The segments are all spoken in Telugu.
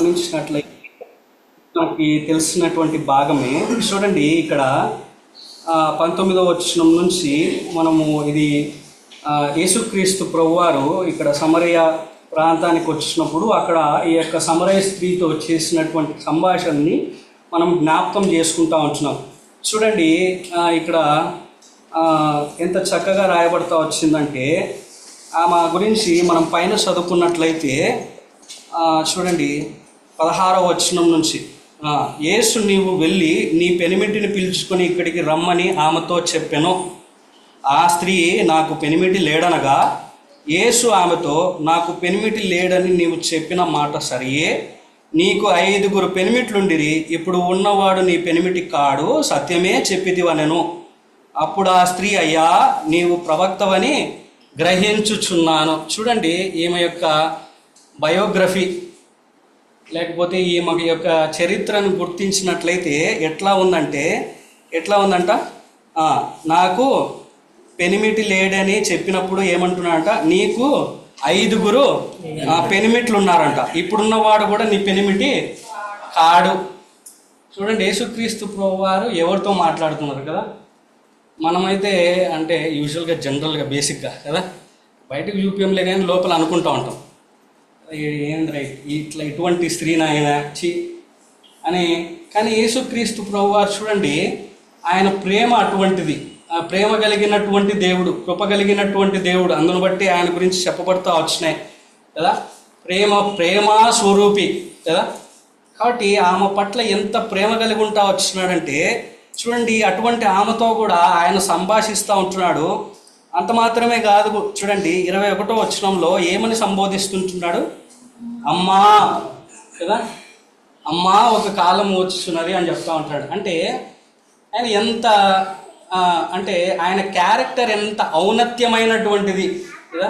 గమనించినట్లయితే మనకి తెలిసినటువంటి భాగమే. చూడండి ఇక్కడ పంతొమ్మిదవ వచనం నుంచి మనము ఇది యేసుక్రీస్తు ప్రభువారు ఇక్కడ సమరయ ప్రాంతానికి వచ్చినప్పుడు అక్కడ ఈ యొక్క సమరయ స్త్రీతో చేసినటువంటి సంభాషణని మనం జ్ఞాపకం చేసుకుంటా ఉంటున్నాం. చూడండి ఇక్కడ ఎంత చక్కగా రాయబడతా వచ్చిందంటే ఆమె గురించి మనం పైన చదువుకున్నట్లయితే చూడండి పదహారో వచనం నుంచి. యేసు నీవు వెళ్ళి నీ పెనిమిటిని పిలుచుకొని ఇక్కడికి రమ్మని ఆమెతో చెప్పెను. ఆ స్త్రీ నాకు పెనిమిటి లేడనగా యేసు ఆమెతో నాకు పెనిమిటి లేడని నీవు చెప్పిన మాట సరియే. నీకు ఐదుగురు పెనిమిట్లుండిరి ఇప్పుడు ఉన్నవాడు నీ పెనిమిటి కాడు సత్యమే చెప్పిదివనెను అప్పుడు ఆ స్త్రీ అయ్యా నీవు ప్రవక్తవని గ్రహించుచున్నాను. చూడండి ఈమె యొక్క బయోగ్రఫీ. లేకపోతే ఈమె యొక్క చరిత్రను గుర్తించినట్లయితే ఎట్లా ఉందంటే ఎట్లా ఉందంట? నాకు పెనిమిటి లేడని చెప్పినప్పుడు ఏమంటున్నాడంట? నీకు ఐదుగురు పెనిమిట్లు ఉన్నారంట ఇప్పుడున్నవాడు కూడా నీ పెనిమిటి కాడు. చూడండి యేసుక్రీస్తు ప్రభు వారు ఎవరితో మాట్లాడుతున్నారు కదా? మనమైతే అంటే యూజువల్గా జనరల్గా బేసిక్గా కదా? బయటకు చూపించలే కానీ లోపల అనుకుంటూ ఉంటాం. ఏంద్రై ఇట్లా ఇటువంటి స్త్రీ నాయన? చి అని కానీ యేసుక్రీస్తు ప్రభు వారు చూడండి ఆయన ప్రేమ అటువంటిది. ఆ ప్రేమ కలిగినటువంటి దేవుడు కృప కలిగినటువంటి దేవుడు అందును బట్టి ఆయన గురించి చెప్పబడుతూ వచ్చినాయి. కదా? ప్రేమ ప్రేమ స్వరూపి. కదా? కాబట్టి ఆమె పట్ల ఎంత ప్రేమ కలిగి ఉంటా వచ్చినాడంటే చూడండి అటువంటి ఆమెతో కూడా ఆయన సంభాషిస్తూ ఉంటున్నాడు. అంత మాత్రమే కాదు. చూడండి ఇరవై ఒకటో వచనంలో ఏమని సంబోధిస్తుంటున్నాడు? అమ్మా కదా? అమ్మా ఒక కాలం వచ్చున్నది అని చెప్తా ఉంటాడు. అంటే ఆయన ఎంత అంటే ఆయన క్యారెక్టర్ ఎంత ఔన్నత్యమైనటువంటిది కదా?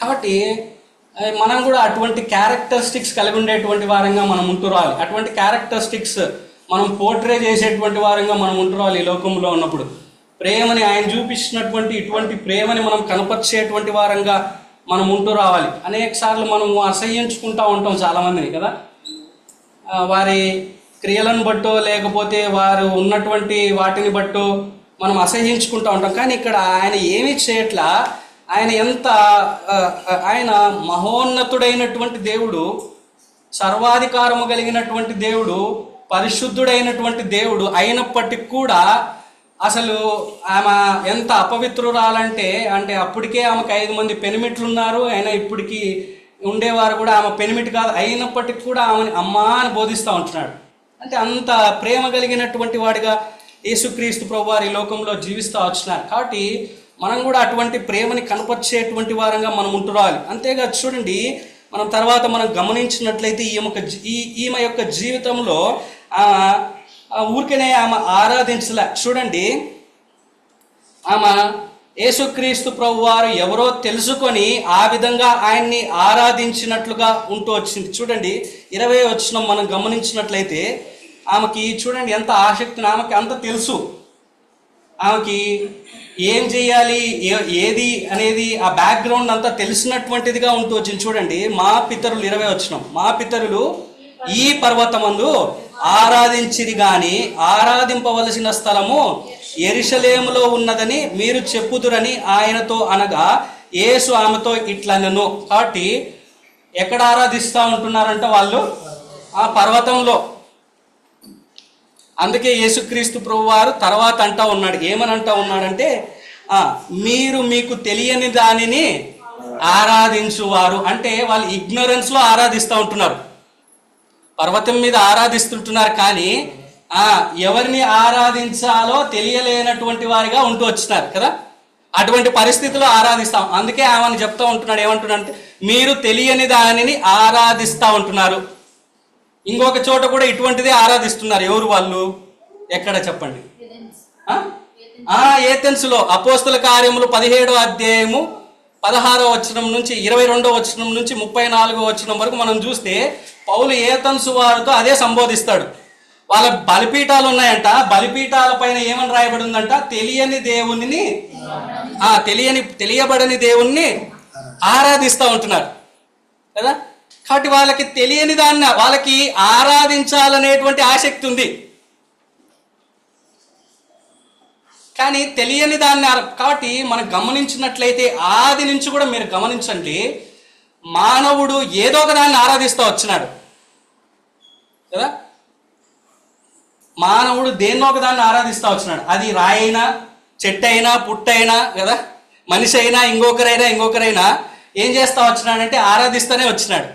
కాబట్టి మనం కూడా అటువంటి క్యారెక్టరిస్టిక్స్ కలిగి ఉండేటువంటి వారంగా మనం ఉంటురాలి. అటువంటి క్యారెక్టరిస్టిక్స్ మనం పోర్ట్రే చేసేటువంటి వారంగా మనం ఉంటురాలి ఈ లోకంలో ఉన్నప్పుడు. ప్రేమని ఆయన చూపించినటువంటి ఇటువంటి ప్రేమని మనం కనపరిచేటువంటి వారంగా మనం ఉంటూ రావాలి. అనేక సార్లు మనం అసహ్యించుకుంటూ ఉంటాం చాలామందిని కదా? వారి క్రియలను బట్టో లేకపోతే వారు ఉన్నటువంటి వాటిని బట్టో మనం అసహ్యించుకుంటూ ఉంటాం. కానీ ఇక్కడ ఆయన ఏమీ చేయట్లా. ఆయన ఎంత ఆయన మహోన్నతుడైనటువంటి దేవుడు సర్వాధికారము కలిగినటువంటి దేవుడు పరిశుద్ధుడైనటువంటి దేవుడు అయినప్పటికీ కూడా అసలు ఆమె ఎంత అపవిత్రురాలంటే అంటే అప్పటికే ఆమెకు ఐదు మంది పెనిమిట్లు ఉన్నారు అయినా ఇప్పటికీ ఉండేవారు కూడా ఆమె పెనిమిట్ కాదు అయినప్పటికీ కూడా ఆమెని అమ్మా అని బోధిస్తూ ఉంటున్నాడు. అంటే అంత ప్రేమ కలిగినటువంటి వాడిగా యేసుక్రీస్తు ప్రభు వారి లోకంలో జీవిస్తూ వచ్చినారు. కాబట్టి మనం కూడా అటువంటి ప్రేమని కనపరిచేటువంటి వారంగా మనం ఉంటురాలి. అంతేకాదు చూడండి మనం తర్వాత మనం గమనించినట్లయితే ఈమె యొక్క ఈ ఈమె యొక్క జీవితంలో ఆ ఊరికనే ఆమె ఆరాధించలే. చూడండి. ఆమె యేసుక్రీస్తు ప్రభు వారు ఎవరో తెలుసుకొని ఆ విధంగా ఆయన్ని ఆరాధించినట్లుగా ఉంటూ వచ్చింది. చూడండి. ఇరవై వచ్చిన మనం గమనించినట్లయితే ఆమెకి చూడండి ఎంత ఆసక్తి ఆమెకి అంత తెలుసు. ఆమెకి ఏం చేయాలి ఏ- ఏది అనేది ఆ బ్యాక్గ్రౌండ్ అంతా తెలిసినటువంటిదిగా ఉంటూ వచ్చింది. చూడండి. మా పితరులు ఇరవై వచ్చినాం మా పితరులు ఈ పర్వతమందు ఆరాధించిరి గాని ఆరాధింపవలసిన స్థలము ఎరిశలేములో ఉన్నదని మీరు చెప్పుదురని ఆయనతో అనగా యేసు ఆమెతో ఇట్లనను. కాబట్టి ఎక్కడ ఆరాధిస్తూ ఉంటున్నారంట వాళ్ళు? ఆ పర్వతంలో. అందుకే యేసుక్రీస్తు ప్రభు వారు తర్వాత అంటా ఉన్నాడు. ఏమని అంటా ఉన్నాడంటే మీరు మీకు తెలియని దానిని ఆరాధించువారు. అంటే వాళ్ళు ఇగ్నోరెన్స్లో ఆరాధిస్తూ ఉంటున్నారు. పర్వతం మీద ఆరాధిస్తుంటున్నారు కానీ ఆ ఎవరిని ఆరాధించాలో తెలియలేనటువంటి వారిగా ఉంటూ వచ్చినారు కదా? అటువంటి పరిస్థితిలో ఆరాధిస్తాం. అందుకే ఆమెను చెప్తా ఉంటున్నాడు ఏమంటున్నాడు అంటే మీరు తెలియని దానిని ఆరాధిస్తూ ఉంటున్నారు. ఇంకొక చోట కూడా ఇటువంటిదే ఆరాధిస్తున్నారు. ఎవరు వాళ్ళు? ఎక్కడ చెప్పండి? ఏథెన్స్లో అపోస్తుల కార్యములు పదిహేడో అధ్యాయము పదహారో వచనం నుంచి ఇరవై రెండో వచనం నుంచి ముప్పై నాలుగో వచనం వరకు మనం చూస్తే పౌలు ఏతన్సు వారితో అదే సంబోధిస్తాడు. వాళ్ళ బలిపీఠాలు ఉన్నాయంట. బలిపీఠాల పైన ఏమని రాయబడి ఉందంట తెలియని దేవుని ఆ తెలియని తెలియబడని దేవుణ్ణి ఆరాధిస్తూ ఉంటున్నారు. కదా? కాబట్టి వాళ్ళకి తెలియని దాన్ని వాళ్ళకి ఆరాధించాలనేటువంటి ఆసక్తి ఉంది. కానీ తెలియని దాన్ని కాబట్టి మనం గమనించినట్లయితే ఆది నుంచి కూడా మీరు గమనించండి. మానవుడు ఏదో ఒక దాన్ని ఆరాధిస్తూ వచ్చినాడు. కదా? మానవుడు దేన్నో ఒక దాన్ని ఆరాధిస్తూ వచ్చినాడు. అది రాయైనా చెట్టైనా పుట్టైనా కదా? మనిషి అయినా ఇంకొకరైనా ఇంకొకరైనా ఏం చేస్తూ వచ్చినాడంటే ఆరాధిస్తూనే వచ్చినాడు.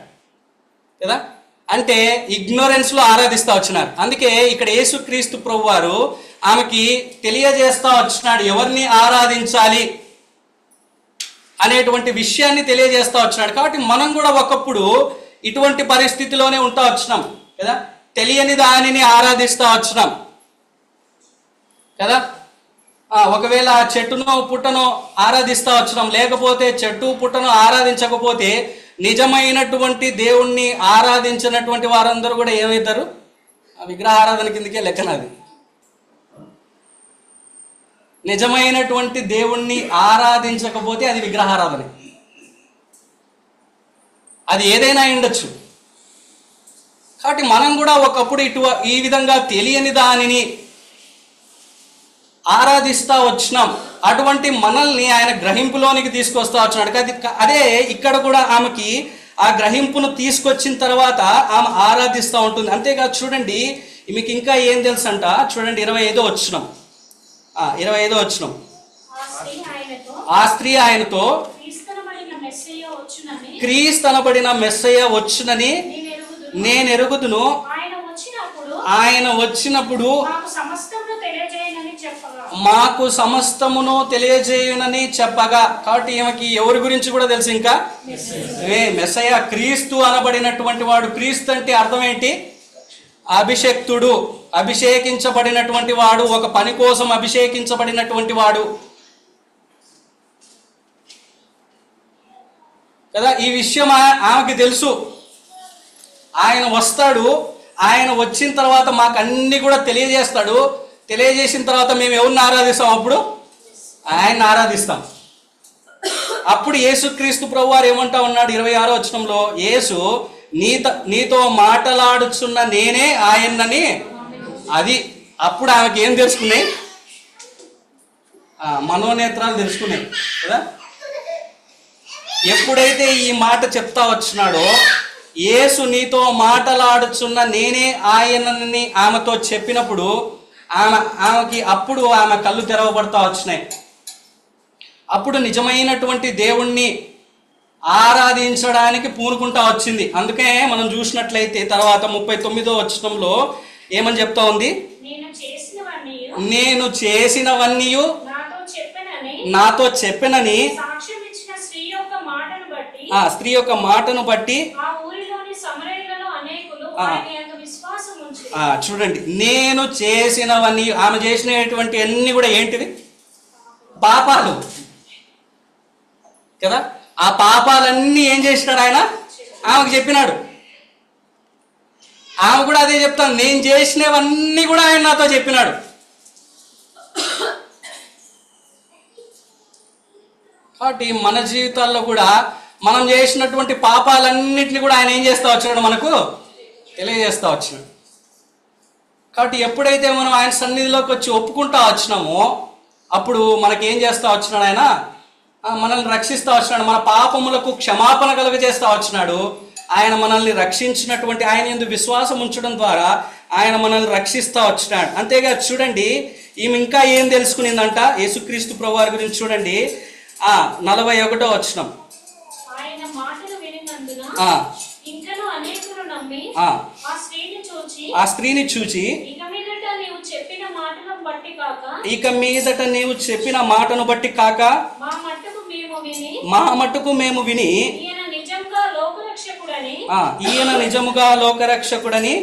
కదా? అంటే ఇగ్నోరెన్స్లో ఆరాధిస్తూ వచ్చినారు అందుకే ఇక్కడ యేసుక్రీస్తు ప్రభు వారు ఆమెకి తెలియజేస్తా వచ్చినాడు. ఎవరిని ఆరాధించాలి అనేటువంటి విషయాన్ని తెలియజేస్తా వచ్చినాడు. కాబట్టి మనం కూడా ఒకప్పుడు ఇటువంటి పరిస్థితిలోనే ఉంటా వచ్చినాం కదా? తెలియని దానిని ఆరాధిస్తా వచ్చినాం కదా? ఒకవేళ ఆ, చెట్టును చెట్టునో పుట్టనో ఆరాధిస్తా వచ్చినాం. లేకపోతే చెట్టు పుట్టను ఆరాధించకపోతే నిజమైనటువంటి దేవుణ్ణి ఆరాధించినటువంటి వారందరూ కూడా ఏమవుతారు? ఆ విగ్రహ ఆరాధన కిందకే లెక్కనది. నిజమైనటువంటి దేవుణ్ణి ఆరాధించకపోతే అది విగ్రహారాధన. అది ఏదైనా ఉండొచ్చు కాబట్టి మనం కూడా ఒకప్పుడు ఇటు ఈ విధంగా తెలియని దానిని ఆరాధిస్తా వచ్చినాం. అటువంటి మనల్ని ఆయన గ్రహింపులోనికి తీసుకొస్తా వచ్చినాడు. అది అదే ఇక్కడ కూడా ఆమెకి ఆ గ్రహింపును తీసుకొచ్చిన తర్వాత ఆమె ఆరాధిస్తూ ఉంటుంది. అంతేకాదు చూడండి మీకు ఇంకా ఏం తెలుసు అంట చూడండి ఇరవై ఐదో వచ్చినాం ఇరవై ఐదో వచ్చినాం ఆ స్త్రీ ఆయనతో క్రీస్తునబడిన మెస్సయ్య వచ్చునని నేను ఎరుగుదును ఆయన వచ్చినప్పుడు మాకు సమస్తమును తెలియజేయనని చెప్పగా. మాకు సమస్తమును తెలియజేయునని చెప్పగా. కాబట్టి ఈమెకి ఎవరి గురించి కూడా తెలుసు ఇంకా? ఏ మెస్సయ్య క్రీస్తు అనబడినటువంటి వాడు క్రీస్తు అంటే అర్థం ఏంటి? అభిషక్తుడు. అభిషేకించబడినటువంటి వాడు ఒక పని కోసం అభిషేకించబడినటువంటి వాడు. కదా ఈ విషయం ఆమెకి తెలుసు. ఆయన వస్తాడు ఆయన వచ్చిన తర్వాత మాకు అన్ని కూడా తెలియజేస్తాడు. తెలియజేసిన తర్వాత మేము ఎవరిని ఆరాధిస్తాం అప్పుడు? ఆయన్ని ఆరాధిస్తాం. అప్పుడు యేసుక్రీస్తు ప్రభు వారు ఏమంటా ఉన్నాడు? ఇరవై ఆరో వచనంలో యేసు నీత నీతో మాటలాడుచున్న నేనే ఆయన్నని అది అప్పుడు ఆమెకి ఏం తెలుసుకున్నాయి? ఆ, మనోనేత్రాలు తెలుసుకున్నాయి కదా? ఎప్పుడైతే ఈ మాట చెప్తా వచ్చినాడో యేసు నీతో మాటలాడుచున్న నేనే ఆయనని ఆమెతో చెప్పినప్పుడు ఆమె ఆమెకి అప్పుడు ఆమె కళ్ళు తెరవబడతా వచ్చినాయి. అప్పుడు నిజమైనటువంటి దేవుణ్ణి ఆరాధించడానికి పూనుకుంటా వచ్చింది. అందుకే మనం చూసినట్లయితే తర్వాత ముప్పై తొమ్మిదో వచనంలో ఏమని చెప్తా ఉంది? నేను చేసినవన్నీ నేను చేసినవన్నీ నాతో చెప్పనని ఆ స్త్రీ యొక్క మాటను బట్టి చూడండి. నేను చేసినవన్నీ ఆమె చేసినటువంటి అన్ని కూడా ఏంటివి? పాపాలు. కదా? ఆ పాపాలన్నీ ఏం చేసినాడు ఆయన? ఆమెకు చెప్పినాడు. ఆమె కూడా అదే చెప్తాను నేను చేసినవన్నీ కూడా ఆయన నాతో చెప్పినాడు. కాబట్టి మన జీవితాల్లో కూడా మనం చేసినటువంటి పాపాలన్నింటినీ కూడా ఆయన ఏం చేస్తా వచ్చినాడు మనకు? తెలియజేస్తా వచ్చినాడు. కాబట్టి ఎప్పుడైతే మనం ఆయన సన్నిధిలోకి వచ్చి ఒప్పుకుంటా వచ్చినామో అప్పుడు మనకి ఏం చేస్తా వచ్చినాడు ఆయన? మనల్ని రక్షిస్తూ వచ్చినాడు మన పాపములకు క్షమాపణ కలుగజేస్తూ వచ్చినాడు. ఆయన మనల్ని రక్షించినటువంటి ఆయన ఎందు విశ్వాసం ఉంచడం ద్వారా ఆయన మనల్ని రక్షిస్తా వచ్చినాడు. అంతేగా చూడండి ఈమె ఇంకా ఏం తెలుసుకునిందంట? యేసుక్రీస్తు ప్రభువారి గురించి చూడండి. ఆ నలభై ఒకటో వచ్చినాం ఆ, స్త్రీని చూచి ఇక మీదట నీవు చెప్పిన మాటను బట్టి కాక మా మట్టుకు మేము విని మా మట్టుకు మేము విని ఈయన నిజంగా లోకరక్షకుడని ఆ, ఈయన నిజముగా లోకరక్షకుడని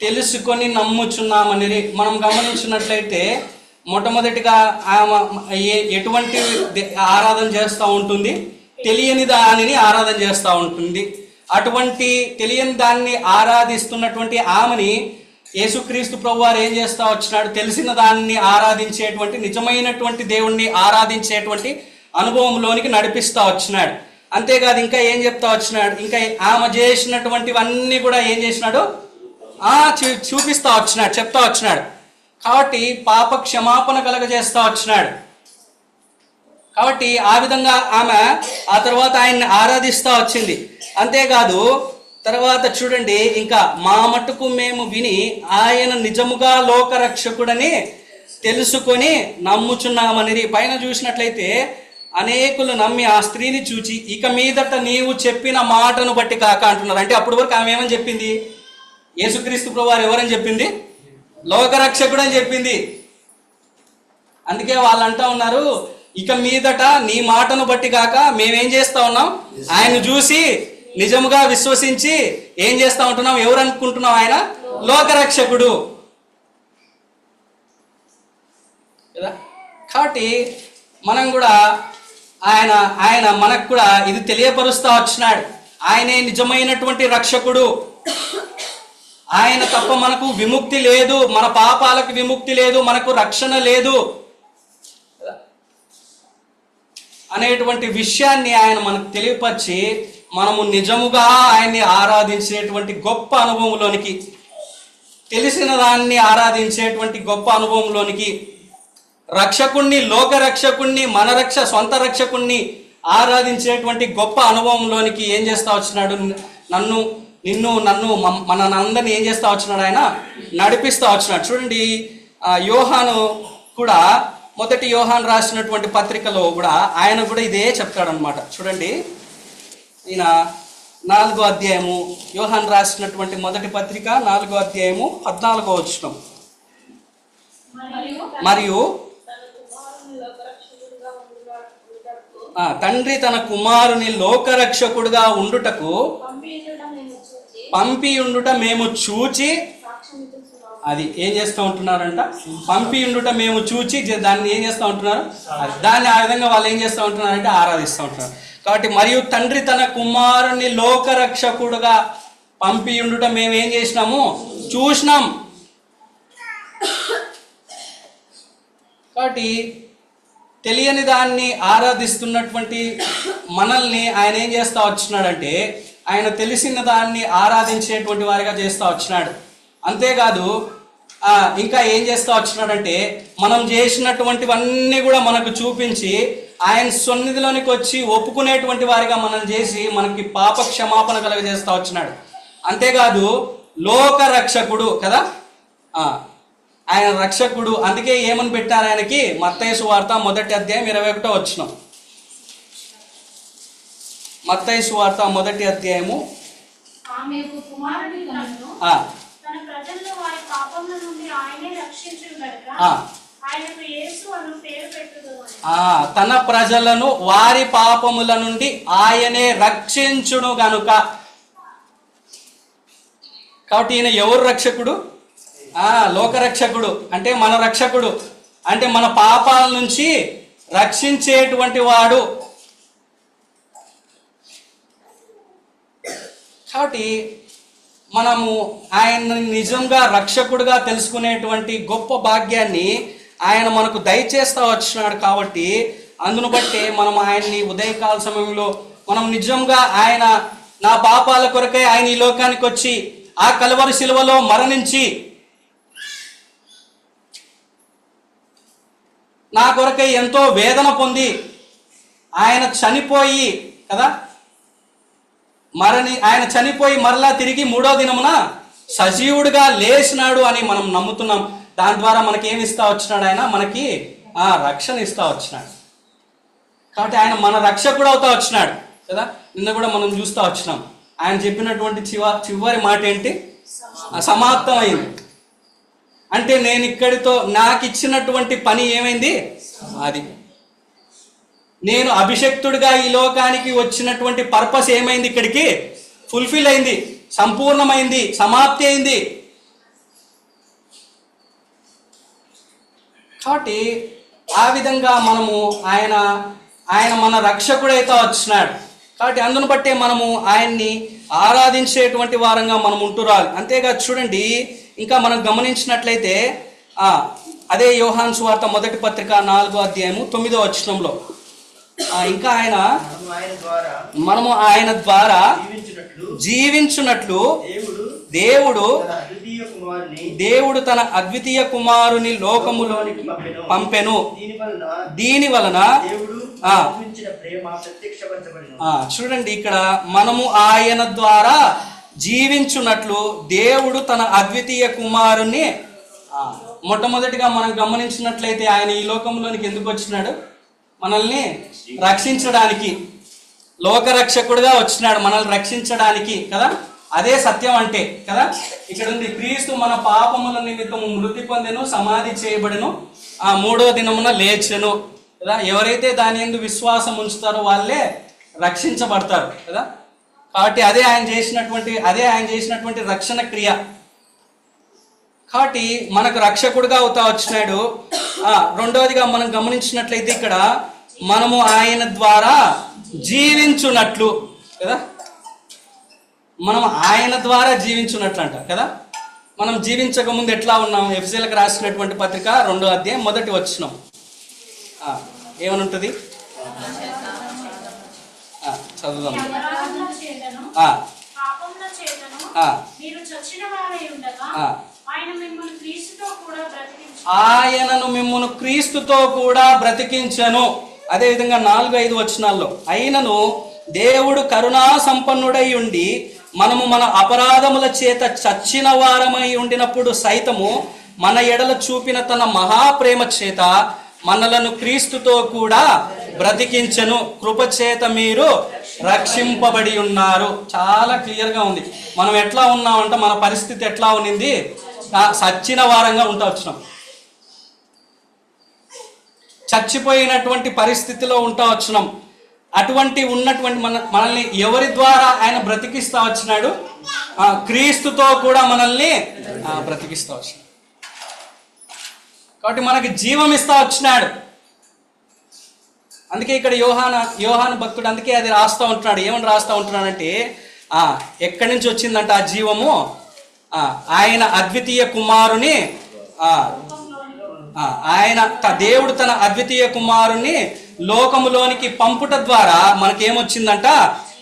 తెలుసుకొని నమ్ముచున్నామని మనం గమనించినట్లయితే మొట్టమొదటిగా ఆమె ఎటువంటి ఆరాధన చేస్తూ ఉంటుంది? తెలియని దానిని ఆరాధన చేస్తూ ఉంటుంది. అటువంటి తెలియని దాన్ని ఆరాధిస్తున్నటువంటి ఆమెని యేసుక్రీస్తు ప్రభు వారు ఏం చేస్తా వచ్చినాడు? తెలిసిన దాన్ని ఆరాధించేటువంటి నిజమైనటువంటి దేవుణ్ణి ఆరాధించేటువంటి అనుభవంలోనికి నడిపిస్తా వచ్చినాడు. అంతేకాదు ఇంకా ఏం చెప్తా వచ్చినాడు? ఇంకా ఆమె చేసినటువంటివన్నీ కూడా ఏం చేసినాడు? ఆ చూ- చూపిస్తా వచ్చినాడు చెప్తా వచ్చినాడు. కాబట్టి పాప క్షమాపణ కలగజేస్తా వచ్చినాడు. కాబట్టి ఆ విధంగా ఆమె ఆ తర్వాత ఆయన్ని ఆరాధిస్తా వచ్చింది. అంతేకాదు తర్వాత చూడండి ఇంకా మా మట్టుకు మేము విని ఆయన నిజముగా లోకరక్షకుడని తెలుసుకొని నమ్ముచున్నామనేది పైన చూసినట్లయితే అనేకులు నమ్మి ఆ స్త్రీని చూచి ఇక మీదట నీవు చెప్పిన మాటను బట్టి కాక అంటున్నారు. అంటే అప్పటి వరకు ఆమె ఏమని చెప్పింది? యేసుక్రీస్తు ప్రభువారు ఎవరని చెప్పింది? లోకరక్షకుడు అని చెప్పింది. అందుకే వాళ్ళు అంటా ఉన్నారు ఇక మీదట నీ మాటను బట్టి కాక మేమేం చేస్తా ఉన్నాం? ఆయన చూసి నిజముగా విశ్వసించి ఏం చేస్తా ఉంటున్నాం? ఎవరు అనుకుంటున్నాం ఆయన? లోకరక్షకుడు. కదా? కాబట్టి మనం కూడా ఆయన ఆయన మనకు కూడా ఇది తెలియపరుస్తూ వచ్చినాడు. ఆయనే నిజమైనటువంటి రక్షకుడు. ఆయన తప్ప మనకు విముక్తి లేదు మన పాపాలకు విముక్తి లేదు మనకు రక్షణ లేదు అనేటువంటి విషయాన్ని ఆయన మనకు తెలియపరిచి మనము నిజముగా ఆయన్ని ఆరాధించేటువంటి గొప్ప అనుభవంలోనికి తెలిసిన దాన్ని ఆరాధించేటువంటి గొప్ప అనుభవంలోనికి రక్షకుణ్ణి లోక రక్షకుణ్ణి మన రక్ష సొంత రక్షకుణ్ణి ఆరాధించేటువంటి గొప్ప అనుభవంలోనికి ఏం చేస్తా వచ్చినాడు? నన్ను నిన్ను నన్ను మన అందరిని ఏం చేస్తా వచ్చినాడు ఆయన? నడిపిస్తా వచ్చినాడు. చూడండి ఆ యోహాను కూడా మొదటి యోహాన్ రాసినటువంటి పత్రికలో కూడా ఆయన కూడా ఇదే చెప్తాడనమాట చూడండి ఈయన నాలుగో అధ్యాయము యోహాన్ రాసినటువంటి మొదటి పత్రిక నాలుగో అధ్యాయము పద్నాలుగో వచ్చినాం మరియు మరియు ఆ, తండ్రి తన కుమారుని లోకరక్షకుడుగా ఉండుటకు పంపి ఉండుట మేము చూచి అది ఏం చేస్తూ ఉంటున్నారంట? పంపి ఉండుట మేము చూచి దాన్ని ఏం చేస్తూ ఉంటున్నారు? అది దాన్ని ఆ విధంగా వాళ్ళు ఏం చేస్తూ ఉంటున్నారంటే ఆరాధిస్తూ ఉంటున్నారు. కాబట్టి మరియు తండ్రి తన కుమారుని లోకరక్షకుడుగా పంపి ఉండుట మేము ఏం చేసినాము? చూసినాం. కాబట్టి తెలియని దాన్ని ఆరాధిస్తున్నటువంటి మనల్ని ఆయన ఏం చేస్తూ వచ్చినాడంటే ఆయన తెలిసిన దాన్ని ఆరాధించేటువంటి వారిగా చేస్తూ వచ్చినాడు. అంతేకాదు ఇంకా ఏం చేస్తూ వచ్చినాడంటే మనం చేసినటువంటివన్నీ కూడా మనకు చూపించి ఆయన సన్నిధిలోనికి వచ్చి ఒప్పుకునేటువంటి వారిగా మనం చేసి మనకి పాప క్షమాపణ కలగజేస్తా వచ్చినాడు. అంతేకాదు లోక రక్షకుడు కదా ఆయన రక్షకుడు. అందుకే ఏమని పెట్టారు ఆయనకి? మత్తయి వార్త మొదటి అధ్యాయం ఇరవై ఒకటో వచ్చిన మత్తయి వార్త మొదటి అధ్యాయము. తన ప్రజలను వారి పాపముల నుండి ఆయనే రక్షించును గనుక కాబట్టి ఈయన ఎవరు రక్షకుడు? లోకరక్షకుడు. అంటే మన రక్షకుడు. అంటే మన పాపాల నుంచి రక్షించేటువంటి వాడు. కాబట్టి మనము ఆయన్ని నిజంగా రక్షకుడుగా తెలుసుకునేటువంటి గొప్ప భాగ్యాన్ని ఆయన మనకు దయచేస్తా వచ్చినాడు కాబట్టి అందును బట్టే మనం ఆయన్ని ఉదయకాల సమయంలో మనం నిజంగా ఆయన నా పాపాల కొరకే ఆయన ఈ లోకానికి వచ్చి ఆ కలవరి శిలువలో మరణించి నా కొరకై ఎంతో వేదన పొంది ఆయన చనిపోయి కదా? మరణి ఆయన చనిపోయి మరలా తిరిగి మూడో దినమున సజీవుడిగా లేచినాడు అని మనం నమ్ముతున్నాం. దాని ద్వారా మనకి ఏమి ఇస్తా వచ్చినాడు ఆయన? మనకి ఆ రక్షణ ఇస్తా వచ్చినాడు. కాబట్టి ఆయన మన రక్షకుడు అవుతా వచ్చినాడు కదా? నిన్న కూడా మనం చూస్తూ వచ్చినాం. ఆయన చెప్పినటువంటి చివ చివరి మాట ఏంటి సమాప్తం అయింది అంటే నేను ఇక్కడితో నాకు ఇచ్చినటువంటి పని ఏమైంది? అది. నేను అభిషక్తుడిగా ఈ లోకానికి వచ్చినటువంటి పర్పస్ ఏమైంది ఇక్కడికి? ఫుల్ఫిల్ అయింది సంపూర్ణమైంది సమాప్తి అయింది. కాబట్టి ఆ విధంగా మనము ఆయన ఆయన మన రక్షకుడైతే వచ్చినాడు. కాబట్టి అందును బట్టే మనము ఆయన్ని ఆరాధించేటువంటి వారంగా మనం ఉంటురాలి. అంతేగా చూడండి ఇంకా మనం గమనించినట్లయితే ఆ, అదే యోహాన్ సువార్త మొదటి పత్రిక నాలుగో అధ్యాయము తొమ్మిదో వచనంలో. ఆ, ఇంకా ఆయన మనము ఆయన ద్వారా మనము ఆయన ద్వారా జీవించినట్లు జీవించున్నట్లు దేవుడు దేవుడు తన అద్వితీయ కుమారుని లోకములోనికి పంపెను. దీని వలన చూడండి ఇక్కడ మనము ఆయన ద్వారా జీవించున్నట్లు దేవుడు తన అద్వితీయ కుమారుని మొట్టమొదటిగా మనం గమనించినట్లయితే ఆయన ఈ లోకంలోనికి ఎందుకు వచ్చినాడు? మనల్ని రక్షించడానికి లోకరక్షకుడుగా వచ్చినాడు మనల్ని రక్షించడానికి కదా? అదే సత్యం అంటే కదా? ఇక్కడ ఉంది క్రీస్తు మన పాపముల నిమిత్తము మృతి పొందెను సమాధి చేయబడెను ఆ మూడో దినమున లేచెను. కదా? ఎవరైతే దాని ఎందు విశ్వాసం ఉంచుతారో వాళ్ళే రక్షించబడతారు కదా? కాబట్టి అదే ఆయన చేసినటువంటి అదే ఆయన చేసినటువంటి రక్షణ క్రియ. కాబట్టి మనకు రక్షకుడుగా అవుతా వచ్చినాడు. ఆ, రెండవదిగా మనం గమనించినట్లయితే ఇక్కడ మనము ఆయన ద్వారా జీవించున్నట్లు కదా? మనం ఆయన ద్వారా జీవించున్నట్లు అంట కదా? మనం జీవించక ముందు ఎట్లా ఉన్నాం? ఎఫ్జీలకు రాసినటువంటి పత్రిక రెండో అధ్యాయం మొదటి వచ్చినాం ఏమనుంటుంది? చదువుదాం. మిమ్మల్ని ఆయనను మిమ్మును క్రీస్తుతో కూడా బ్రతికించను. అదేవిధంగా నాలుగు ఐదు వచనాల్లో అయినను దేవుడు కరుణా సంపన్నుడై ఉండి మనము మన అపరాధముల చేత చచ్చిన వారమై ఉండినప్పుడు సైతము మన ఎడల చూపిన తన మహాప్రేమ చేత మనలను క్రీస్తుతో కూడా బ్రతికించను. కృపచేత మీరు రక్షింపబడి ఉన్నారు. చాలా క్లియర్గా ఉంది. మనం ఎట్లా ఉన్నామంటే మన పరిస్థితి ఎట్లా ఉన్నింది? సచ్చిన వారంగా ఉంటా వచ్చినాం. చచ్చిపోయినటువంటి పరిస్థితిలో ఉంటా వచ్చినాం. అటువంటి ఉన్నటువంటి మన మనల్ని ఎవరి ద్వారా ఆయన బ్రతికిస్తా వచ్చినాడు? క్రీస్తుతో కూడా మనల్ని బ్రతికిస్తా వచ్చినాడు. కాబట్టి మనకి జీవం ఇస్తా వచ్చినాడు. అందుకే ఇక్కడ యోహాన యోహాను భక్తుడు అందుకే అది రాస్తూ ఉంటున్నాడు. ఏమని రాస్తా ఉంటున్నాడంటే ఆ, ఎక్కడి నుంచి వచ్చిందంట ఆ జీవము? ఆయన అద్వితీయ కుమారుని ఆయన త- దేవుడు తన అద్వితీయ కుమారుని లోకములోనికి పంపుట ద్వారా మనకేమొచ్చిందంట?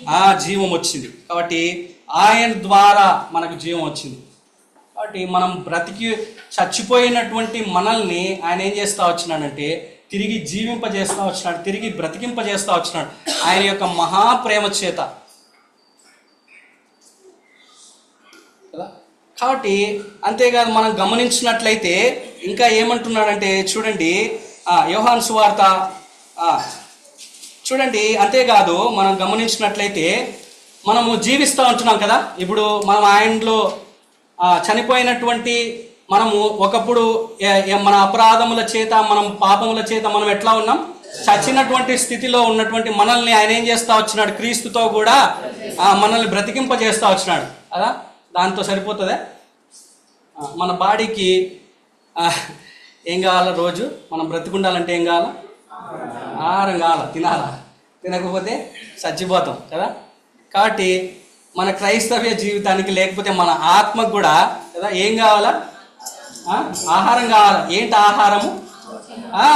ఆ జీవం వచ్చింది కాబట్టి ఆయన ద్వారా మనకు జీవం వచ్చింది. కాబట్టి మనం బ్రతికి చచ్చిపోయినటువంటి మనల్ని ఆయన ఏం చేస్తూ వచ్చినాడంటే తిరిగి జీవింపజేస్తూ వచ్చినాడు తిరిగి బ్రతికింపజేస్తూ వచ్చినాడు. ఆయన యొక్క మహాప్రేమ చేత. కదా? కాబట్టి అంతేకాదు మనం గమనించినట్లయితే ఇంకా ఏమంటున్నాడంటే చూడండి యోహాన్ సువార్త చూడండి అంతేకాదు మనం గమనించినట్లయితే మనము జీవిస్తూ ఉంటున్నాం కదా. ఇప్పుడు మనం ఆయనలో చనిపోయినటువంటి మనము ఒకప్పుడు మన అపరాధముల చేత మనం పాపముల చేత మనం ఎట్లా ఉన్నాం? చచ్చినటువంటి స్థితిలో ఉన్నటువంటి మనల్ని ఆయన ఏం చేస్తా వచ్చినాడు? క్రీస్తుతో కూడా ఆ, మనల్ని బ్రతికింపజేస్తా వచ్చినాడు. అదా దాంతో సరిపోతుందే? మన బాడీకి ఏం కావాలా రోజు? మనం బ్రతికుండాలంటే ఏం కావాలా? ఆహారం కావాలా? తినాలా? తినకపోతే చచ్చిపోతాం కదా? కాబట్టి మన క్రైస్తవ్య జీవితానికి లేకపోతే మన ఆత్మకు కూడా కదా ఏం కావాలా? ఆహారం కావాలా? ఏంటి ఆహారము?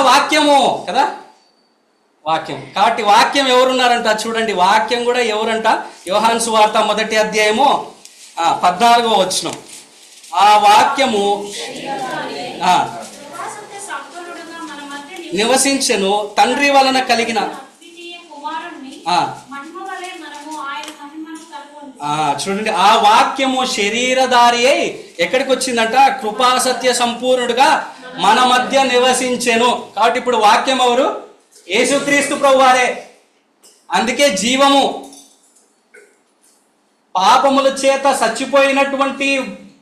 వాక్యము కదా? వాక్యం. కాబట్టి వాక్యం ఎవరున్నారంట? చూడండి వాక్యం కూడా ఎవరంట? యోహాన్ సువార్త మొదటి అధ్యాయము పద్నాలుగో వచ్చినం ఆ వాక్యము నివసించను తండ్రి వలన కలిగిన అద్వితీయ కుమారుణ్ణి ఆ, మహిమ వలె మనము ఆయన మహిమను కలుగొంది ఆ, చూడండి ఆ వాక్యము శరీరధారి అయి ఎక్కడికి వచ్చిందంట? కృపాసత్య సంపూర్ణుడుగా మన మధ్య నివసించెను. కాబట్టి ఇప్పుడు వాక్యం ఎవరు? యేసుక్రీస్తు ప్రభువారే. అందుకే జీవము పాపముల చేత చచ్చిపోయినటువంటి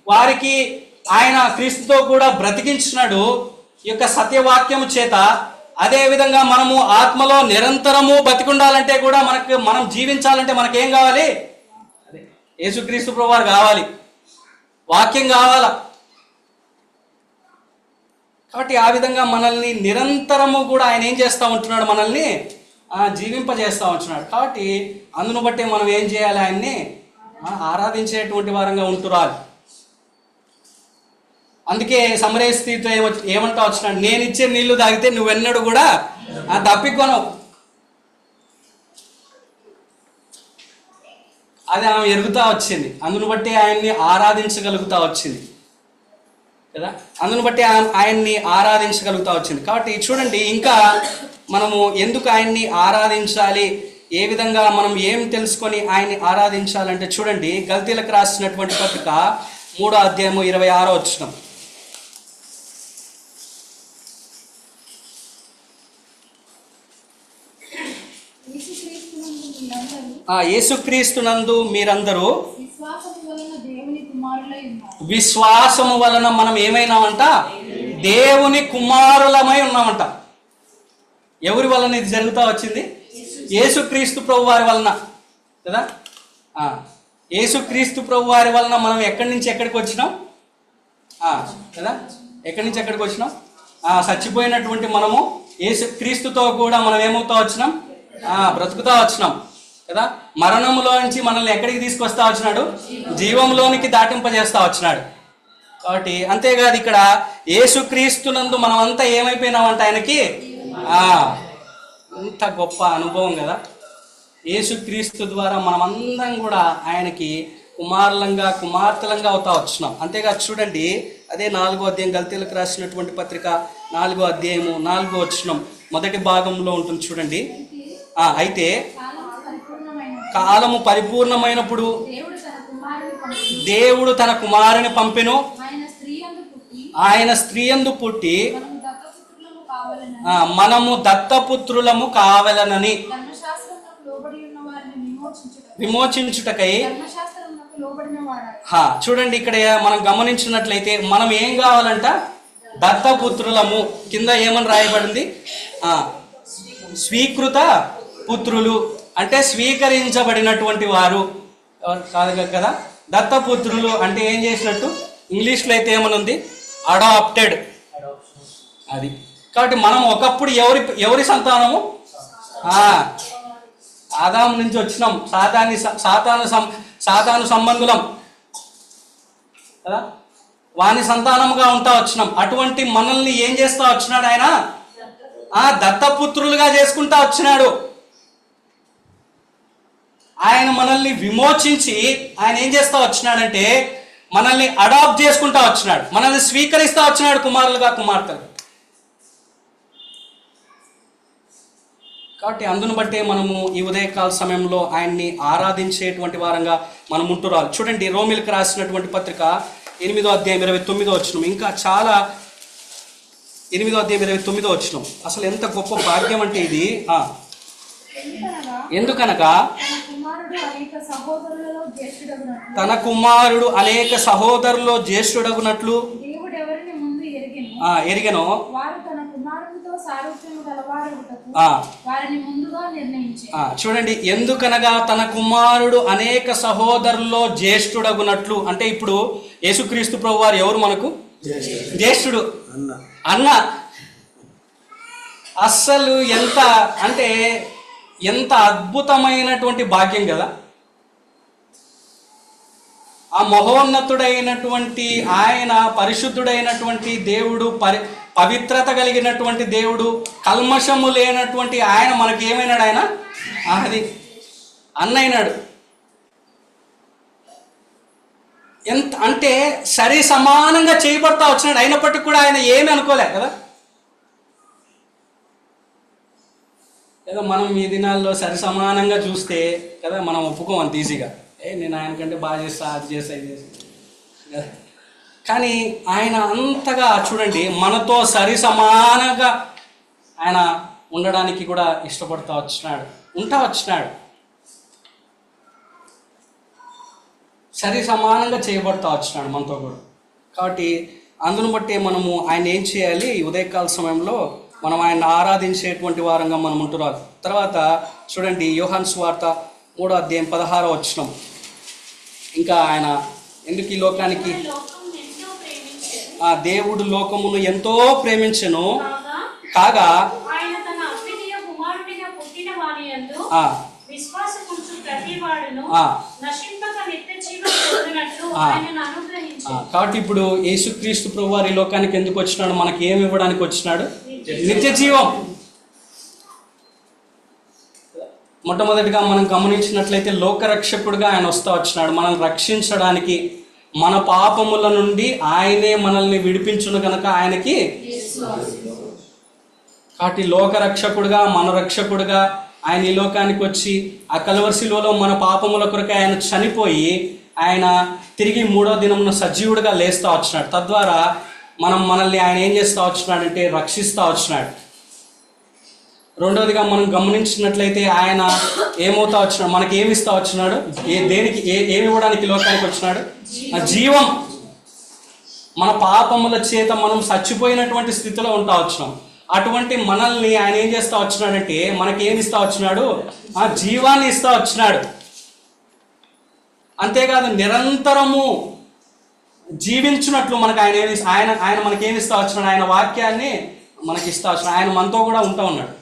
వారికి ఆయన క్రీస్తుతో కూడా బ్రతికించినాడు ఈ యొక్క సత్యవాక్యము చేత. అదే విధంగా మనము ఆత్మలో నిరంతరము బతికుండాలంటే కూడా మనకు మనం జీవించాలంటే మనకేం కావాలి? యేసుక్రీస్తు ప్రభువారు కావాలి. వాక్యం కావాలా? కాబట్టి ఆ విధంగా మనల్ని నిరంతరము కూడా ఆయన ఏం చేస్తూ ఉంటున్నాడు మనల్ని? జీవింపజేస్తూ ఉంటున్నాడు. కాబట్టి అందును బట్టి మనం ఏం చేయాలి? ఆయన్ని ఆరాధించేటువంటి వారంగా ఉంటురాలి. అందుకే సమరే స్థితితో ఏమంటా వచ్చినాడు? నేను ఇచ్చే నీళ్ళు తాగితే నువ్వెన్నడూ కూడా తప్పికొనవు. అది ఆమె ఎరుగుతా వచ్చింది. అందును బట్టి ఆయన్ని ఆరాధించగలుగుతా వచ్చింది. కదా? అందును బట్టి ఆయన్ని ఆరాధించగలుగుతా వచ్చింది. కాబట్టి చూడండి ఇంకా మనము ఎందుకు ఆయన్ని ఆరాధించాలి? ఏ విధంగా మనం ఏం తెలుసుకొని ఆయన్ని ఆరాధించాలంటే చూడండి గల్తీలకు రాసినటువంటి పత్రిక మూడో అధ్యాయము ఇరవై ఆరో వచ్చిన యేసుక్రీస్తునందు మీరందరూ ఆ యేసుక్రీస్తునందు మీరందరూ విశ్వాసము వలన మనం ఏమైనామంట? దేవుని కుమారులమై ఉన్నామంట. ఎవరి వలన ఇది జరుగుతా వచ్చింది? యేసుక్రీస్తు ప్రభు వారి వలన కదా? యేసుక్రీస్తు ప్రభు వారి వలన మనం ఎక్కడి నుంచి ఎక్కడికి వచ్చినాం? కదా? ఎక్కడి నుంచి ఎక్కడికి వచ్చినాం? ఆ, చచ్చిపోయినటువంటి మనము యేసు క్రీస్తుతో కూడా మనం ఏమవుతా వచ్చినాం? ఆ, బ్రతుకుతా వచ్చినాం. కదా? మరణంలో నుంచి మనల్ని ఎక్కడికి తీసుకొస్తా వచ్చినాడు? జీవంలోనికి దాటింపజేస్తా వచ్చినాడు. కాబట్టి అంతేకాదు ఇక్కడ ఏసుక్రీస్తునందు మనమంతా ఏమైపోయినామంటే ఏమైపోయినామంట ఆయనకి? ఆ, ఇంత గొప్ప అనుభవం కదా? ఏసుక్రీస్తు ద్వారా మనం కూడా ఆయనకి కుమారులంగా కుమార్తెలంగా అవుతా వచ్చినాం. అంతేకాదు చూడండి అదే నాలుగో అధ్యాయం గల్తీలకు రాసినటువంటి పత్రిక నాలుగో అధ్యాయము నాలుగో వచ్చినాం మొదటి భాగంలో ఉంటుంది చూడండి. అయితే కాలము పరిపూర్ణమైన కాలము పరిపూర్ణమైనప్పుడు దేవుడు తన కుమారుని పంపెను. ఆయన స్త్రీ అందు పుట్టి ఆయన స్త్రీయందు పుట్టి మనము దత్తపుత్రులము కావలనని. విమోచించుటకై. చూడండి ఇక్కడ మనం గమనించినట్లయితే మనం ఏం కావాలంట? దత్తపుత్రులము. కింద ఏమని రాయబడింది? స్వీకృత పుత్రులు. అంటే స్వీకరించబడినటువంటి వారు కాదు కదా దత్తపుత్రులు అంటే ఏం చేసినట్టు? ఇంగ్లీష్లో అయితే ఏమనుంది? అడాప్టెడ్. అది. కాబట్టి మనం ఒకప్పుడు ఎవరి ఎవరి సంతానము? ఆదాము ఆదాం నుంచి వచ్చినాం. సాతాని సాతాను సం సాతాను సంబంధులం. కదా? వాని సంతానముగా ఉంటా వచ్చినాం. అటువంటి మనల్ని ఏం చేస్తా వచ్చినాడు ఆయన? ఆ దత్తపుత్రులుగా చేసుకుంటా వచ్చినాడు. ఆయన మనల్ని విమోచించి ఆయన ఏం చేస్తా వచ్చినాడంటే మనల్ని అడాప్ట్ చేసుకుంటా వచ్చినాడు. మనల్ని స్వీకరిస్తా వచ్చినాడు కుమారులుగా కుమార్తెలు. కాబట్టి అందును బట్టే మనము ఈ ఉదయకాల సమయంలో ఆయన్ని ఆరాధించేటువంటి వారంగా మనం ఉంటురాలి. చూడండి రోమిల్కి రాసినటువంటి పత్రిక ఎనిమిదో అధ్యాయం ఇరవై తొమ్మిదో వచ్చిన ఇంకా చాలా ఎనిమిదో అధ్యాయం ఇరవై తొమ్మిదో వచ్చినాం అసలు ఎంత గొప్ప భాగ్యం అంటే ఇది. ఆ, ఎందుకనగా? తన కుమారుడు అనేక సహోదరులలో జ్యేష్ఠుడగునట్లు. తన కుమారుడు అనేక సహోదరులో జ్యేష్ఠుడగునట్లు. దేవుడు ఎవరిని ముందు ఎరిగెను? ఆ, ఎరిగెనో. వారు తన కుమారునితో సారూప్యము గలవారగుటకు ఆ, వారిని ముందుగా నిర్ణయించారు ఆ, చూడండి ఎందుకనగా తన కుమారుడు అనేక సహోదరుల్లో జ్యేష్ఠుడగునట్లు? అంటే ఇప్పుడు యేసుక్రీస్తు ప్రభు వారు ఎవరు మనకు? జ్యేష్ఠుడు. అన్న. అస్సలు ఎంత అంటే ఎంత అద్భుతమైనటువంటి భాగ్యం కదా. ఆ మహోన్నతుడైనటువంటి ఆయన పరిశుద్ధుడైనటువంటి దేవుడు పరి పవిత్రత కలిగినటువంటి దేవుడు కల్మషము లేనటువంటి ఆయన మనకి ఏమైనాడు ఆయన? అది అన్నైనాడు ఎంత అంటే సరి సమానంగా చేయబడతా వచ్చినాడు. అయినప్పటికీ కూడా ఆయన ఏమీ అనుకోలే కదా. ఏదో మనం ఈ దినాల్లో సరి సమానంగా చూస్తే కదా మనం ఒప్పుకోం అంత ఈజీగా. ఏ నేను ఆయన కంటే బాగా చేస్తా అది చేస్తా ఇది చేస్తా. కానీ ఆయన అంతగా చూడండి మనతో సరి సమానంగా ఆయన ఉండడానికి కూడా ఇష్టపడతా వచ్చినాడు ఉంటా వచ్చినాడు. సరి సమానంగా చేయబడతా వచ్చినాడు మనతో కూడా. కాబట్టి అందును బట్టి మనము ఆయన ఏం చేయాలి? ఉదయకాల సమయంలో మనం ఆయన ఆరాధించేటువంటి వారంగా మనం ఉంటున్నారు తర్వాత చూడండి యోహాన్ స్వార్త మూడో అధ్యాయం పదహారో వచ్చినాం ఇంకా ఆయన ఎందుకు ఈ లోకానికి? ఆ దేవుడు లోకమును ఎంతో ప్రేమించెను. కాగా కాబట్టి ఇప్పుడు యేసుక్రీస్తు ప్రభు వారి లోకానికి ఎందుకు వచ్చినాడు? మనకి ఏమి ఇవ్వడానికి వచ్చినాడు? నిత్య జీవం మొట్టమొదటిగా మనం గమనించినట్లయితే లోకరక్షకుడిగా ఆయన వస్తూ వచ్చినాడు. మనల్ని రక్షించడానికి మన పాపముల నుండి ఆయనే మనల్ని విడిపించును కనుక ఆయనకి కాబట్టి లోకరక్షకుడుగా మన రక్షకుడుగా ఆయన ఈ లోకానికి వచ్చి ఆ కలవరిశిలో మన పాపముల కొరకు ఆయన చనిపోయి ఆయన తిరిగి మూడో దినమున సజీవుడిగా లేస్తూ వచ్చినాడు. తద్వారా మనం మనల్ని ఆయన ఏం చేస్తూ వచ్చినాడంటే రక్షిస్తూ వచ్చినాడు. రెండవదిగా మనం గమనించినట్లయితే ఆయన ఏమవుతా వచ్చినాడు? మనకి ఏమి ఇస్తా వచ్చినాడు? ఏ దేనికి ఏ ఏమి ఇవ్వడానికి లోకానికి వచ్చినాడు? జీవం. మన పాపముల చేత మనం చచ్చిపోయినటువంటి స్థితిలో ఉంటా వచ్చినాం. అటువంటి మనల్ని ఆయన ఏం చేస్తా వచ్చినాడంటే మనకి ఏమి ఇస్తా వచ్చినాడు? ఆ జీవాన్ని ఇస్తా వచ్చినాడు. అంతేకాదు నిరంతరము జీవించినట్లు మనకు ఆయన ఏమి ఆయన ఆయన మనకి ఏమి ఇస్తా వచ్చినాడు? ఆయన వాక్యాన్ని మనకి ఇస్తా వచ్చినాడు. ఆయన మనతో కూడా ఉంటా ఉన్నాడు.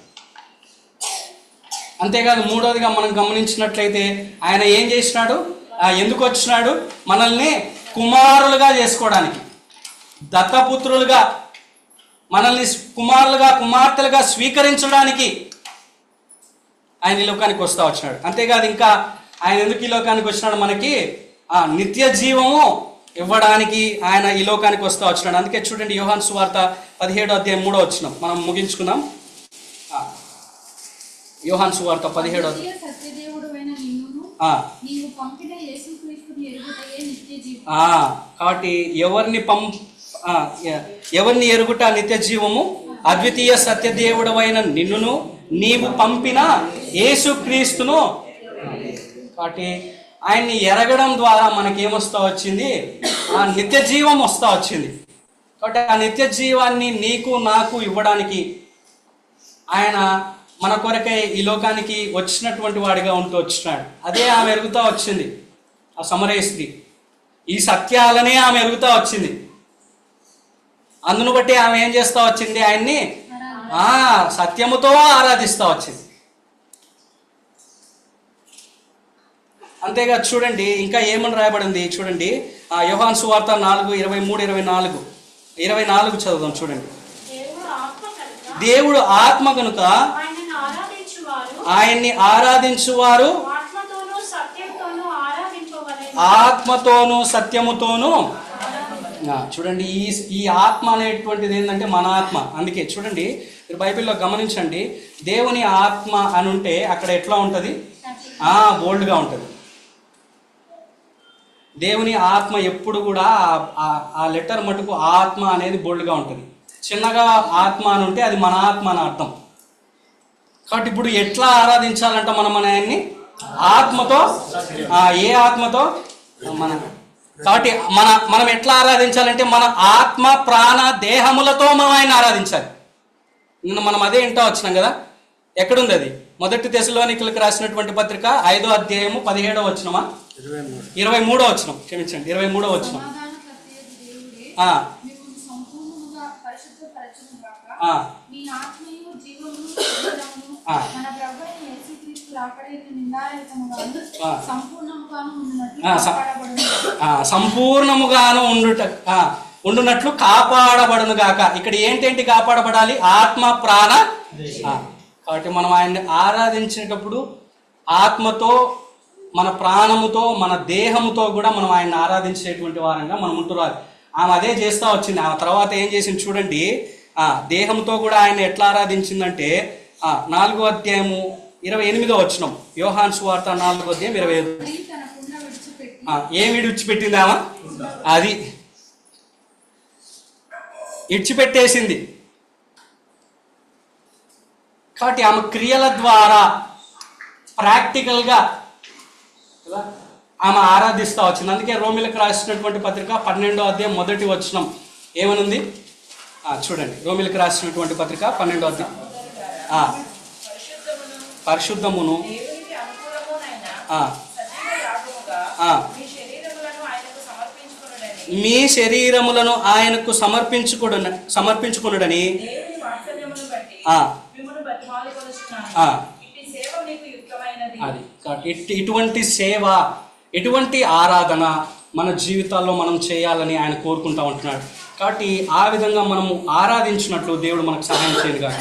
అంతేకాదు మూడవదిగా మనం గమనించినట్లయితే ఆయన ఏం చేసినాడు? ఎందుకు వచ్చినాడు? మనల్ని కుమారులుగా చేసుకోవడానికి దత్తపుత్రులుగా మనల్ని కుమారులుగా కుమార్తెలుగా స్వీకరించడానికి ఆయన ఈ లోకానికి వస్తా వచ్చినాడు. అంతేకాదు ఇంకా ఆయన ఎందుకు ఈ లోకానికి వచ్చినాడు మనకి? ఆ నిత్య జీవము ఇవ్వడానికి ఆయన ఈ లోకానికి వస్తా వచ్చినాడు. అందుకే చూడండి యోహాన్ సువార్త పదిహేడో అధ్యాయం మూడో వచ్చినాం మనం ముగించుకుందాం. ఆ, యోహాన్ సువార్త పదిహేడో కాబట్టి ఎవరిని పం ఆ, ఎ- ఎవరిని ఎరుగుట నిత్య జీవము అద్వితీయ సత్యదేవుడవైన నిన్నును నీవు పంపిన యేసుక్రీస్తును కాబట్టి ఆయన్ని ఎరగడం ద్వారా మనకి ఏమొస్తా వచ్చింది? ఆ నిత్య జీవం వస్తా వచ్చింది. కాబట్టి ఆ నిత్య జీవాన్ని నీకు నాకు ఇవ్వడానికి ఆయన మన కొరకై ఈ లోకానికి వచ్చినటువంటి వాడిగా ఉంటూ వచ్చినాడు. అదే ఆమె ఎరుగుతా వచ్చింది. ఆ సమరయ స్త్రీ. ఈ సత్యాలనే ఆమె ఎరుగుతా వచ్చింది. అందును బట్టి ఆమె ఏం చేస్తా వచ్చింది? ఆయన్ని సత్యముతో ఆరాధిస్తా వచ్చింది. అంతేగా చూడండి ఇంకా ఏమని రాయబడింది? చూడండి ఆ యోహాన్ సువార్త నాలుగు ఇరవై మూడు ఇరవై నాలుగు. ఇరవై నాలుగు చదువుదాం చూడండి. దేవుడు ఆత్మ కనుక ఆయనను ఆరాధించువారు ఆత్మతోనూ సత్యముతోనూ చూడండి ఈ ఈ ఆత్మ అనేటువంటిది ఏంటంటే మన ఆత్మ. అందుకే చూడండి మీరు బైబిల్లో గమనించండి దేవుని ఆత్మ అని ఉంటే అక్కడ ఎట్లా ఉంటుంది? బోల్డ్గా ఉంటుంది. దేవుని ఆత్మ ఎప్పుడు కూడా ఆ- లెటర్ మటుకు ఆత్మ అనేది బోల్డ్గా ఉంటుంది. చిన్నగా ఆత్మ అని ఉంటే అది మన ఆత్మ అని అర్థం. కాబట్టి ఇప్పుడు ఎట్లా ఆరాధించాలంట మనం మన ఆయన్ని? ఆత్మతో ఏ ఆత్మతో? మన కాబట్టి మన మనం ఎట్లా ఆరాధించాలంటే మన ఆత్మ ప్రాణ దేహములతో మనం ఆయన ఆరాధించాలి. నిన్న మనం అదే ఇంటో వచ్చినాం కదా? ఎక్కడుంది అది? మొదటి దశలోనికులకు రాసినటువంటి పత్రిక ఐదో అధ్యాయము పదిహేడో వచ్చినమా ఇరవై మూడో వచ్చినాం క్షమించండి ఇరవై మూడో వచ్చినాం సంపూర్ణముగాను ఉండుట ఉండునట్లు కాపాడబడును గాక. ఇక్కడ ఏంటేంటి కాపాడబడాలి? ఆత్మ ప్రాణ కాబట్టి మనం ఆయన్ని ఆరాధించేటప్పుడు ఆత్మతో మన ప్రాణముతో మన దేహముతో కూడా మనం ఆయన్ని ఆరాధించేటువంటి వారంగా మనం ఉంటున్నారు ఆమె అదే చేస్తూ వచ్చింది. ఆమె తర్వాత ఏం చేసింది చూడండి. ఆ దేహంతో కూడా ఆయన ఎట్లా ఆరాధించిందంటే ఆ నాలుగో అధ్యాయము ఇరవై ఎనిమిదో వచ్చినాం యోహాన్ సువార్త నాలుగో అధ్యాయం ఇరవై ఐదు. ఏమి విడిచిపెట్టిందామా అది ఇడిచిపెట్టేసింది కాబట్టి ఆమె క్రియల ద్వారా ప్రాక్టికల్గా ఆమె ఆరాధిస్తూ వచ్చింది. అందుకే రోమిలకు రాసినటువంటి పత్రిక పన్నెండో అధ్యాయం మొదటి వచనం. ఏమనుంది? ఆ, చూడండి. రోమిలకు రాసినటువంటి పత్రిక పన్నెండో అధ్యాయం. పరిశుద్ధమును. మీ శరీరములను ఆయనకు సమర్పించుకుడు సమర్పించుకునుడని అది. ఇటువంటి సేవ ఇటువంటి ఆరాధన మన జీవితాల్లో మనం చేయాలని ఆయన కోరుకుంటా ఉంటున్నాడు. కాబట్టి ఆ విధంగా మనము ఆరాధించినట్లు దేవుడు మనకు సహాయం చేయను కాక